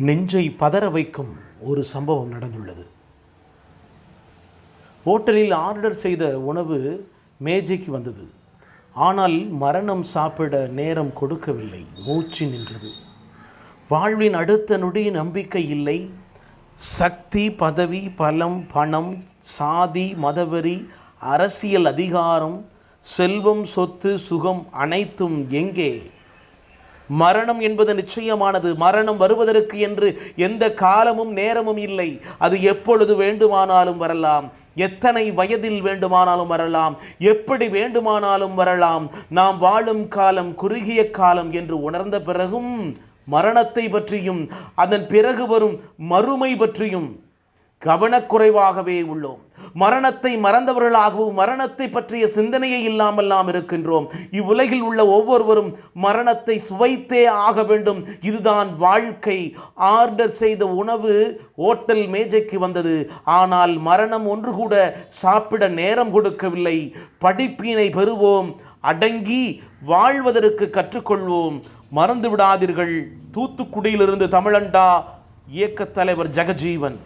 நெஞ்சை பதற வைக்கும் ஒரு சம்பவம் நடந்துள்ளது. ஹோட்டலில் ஆர்டர் செய்த உணவு மேஜைக்கு வந்தது. ஆனால் மரணம் சாப்பிட நேரம் கொடுக்கவில்லை. மூச்சு நின்றது. வாழ்வின் அடுத்த நொடி நம்பிக்கை இல்லை. சக்தி பதவி பலம் பணம் சாதி மதவெறி அரசியல் அதிகாரம் செல்வம் சொத்து சுகம் அனைத்தும் எங்கே? மரணம் என்பது நிச்சயமானது. மரணம் வருவதற்கு என்று எந்த காலமும் நேரமும் இல்லை. அது எப்பொழுது வேண்டுமானாலும் வரலாம். எத்தனை வயதில் வேண்டுமானாலும் வரலாம். எப்படி வேண்டுமானாலும் வரலாம். நாம் வாழும் காலம் குறுகிய காலம் என்று உணர்ந்த பிறகும் மரணத்தை பற்றியும் அதன் பிறகு வரும் மறுமை பற்றியும் கவனக்குறைவாகவே உள்ளோம். மரணத்தை மறந்தவர்களாகவும் மரணத்தை பற்றிய சிந்தனையே இல்லாமல் நாம் இருக்கின்றோம். இவ்வுலகில் உள்ள ஒவ்வொருவரும் மரணத்தை சுவைத்தே ஆக வேண்டும். இதுதான் வாழ்க்கை. ஆர்டர் செய்த உணவு ஓட்டல் மேஜைக்கு வந்தது. ஆனால் மரணம் ஒன்று கூட சாப்பிட நேரம் கொடுக்கவில்லை. படிப்பினை பெறுவோம். அடங்கி வாழ்வதற்கு கற்றுக்கொள்வோம். மறந்து விடாதீர்கள் தூத்துக்குடியிலிருந்து தமிழண்டா இயக்கத் தலைவர் ஜெகஜீவன்.